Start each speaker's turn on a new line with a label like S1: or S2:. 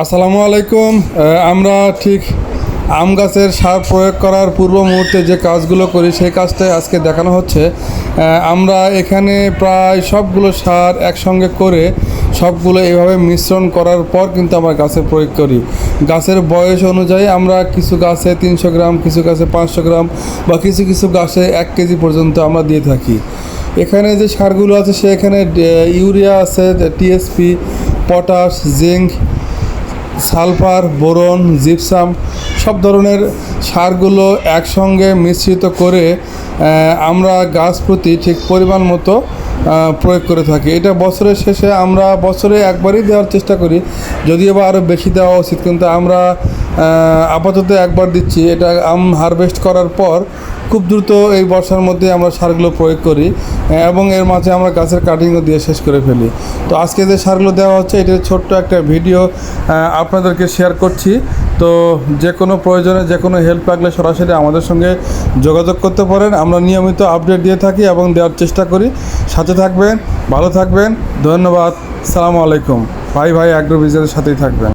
S1: আসসালামু আলাইকুম। আমরা ঠিক আম গাছের সার প্রয়োগ করার পূর্ব মুহূর্তে যে কাজগুলো করি, সেই কাজটাই আজকে দেখানো হচ্ছে। আমরা এখানে প্রায় সবগুলো সার একসঙ্গে করে সবগুলো এভাবে মিশ্রণ করার পর কিন্তু আমরা গাছে প্রয়োগ করি। গাছের বয়স অনুযায়ী আমরা কিছু গাছে তিনশো গ্রাম, কিছু গাছে পাঁচশো গ্রাম বা কিছু কিছু গাছে এক কেজি পর্যন্ত আমরা দিয়ে থাকি। এখানে যে সারগুলো আছে সেখানে ইউরিয়া আছে, TSP, potash, zinc sulphur, boron, gypsum সব ধরনের সারগুলো একসঙ্গে মিশ্রিত করে আমরা গাছ প্রতি ঠিক পরিমাণ মতো প্রয়োগ করে থাকি। এটা বছরের শেষে আমরা বছরে একবারই দেওয়ার চেষ্টা করি। যদিও বা আরও বেশি দেওয়া উচিত, কিন্তু আমরা আপাতত একবার দিচ্ছি। এটা আম হারভেস্ট করার পর খুব দ্রুত এই বর্ষার মধ্যে আমরা সারগুলো প্রয়োগ করি এবং এর মাঝে আমরা গাছের কাটিংও দিয়ে শেষ করে ফেলি। তো আজকে যে সারগুলো দেওয়া হচ্ছে এটার ছোট্ট একটা ভিডিও আপনাদেরকে শেয়ার করছি। তো যে কোনো প্রয়োজনে যে কোনো হেল্প লাগলে সরাসরি আমাদের সঙ্গে যোগাযোগ করতে পারেন। আমরা নিয়মিত আপডেট দিয়ে থাকি এবং দেওয়ার চেষ্টা করি। সাথে থাকবেন, ভালো থাকবেন, ধন্যবাদ, সালামু আলাইকুম। ভাই ভাই অ্যাগ্রো বিজনেসের সাথেই থাকবেন।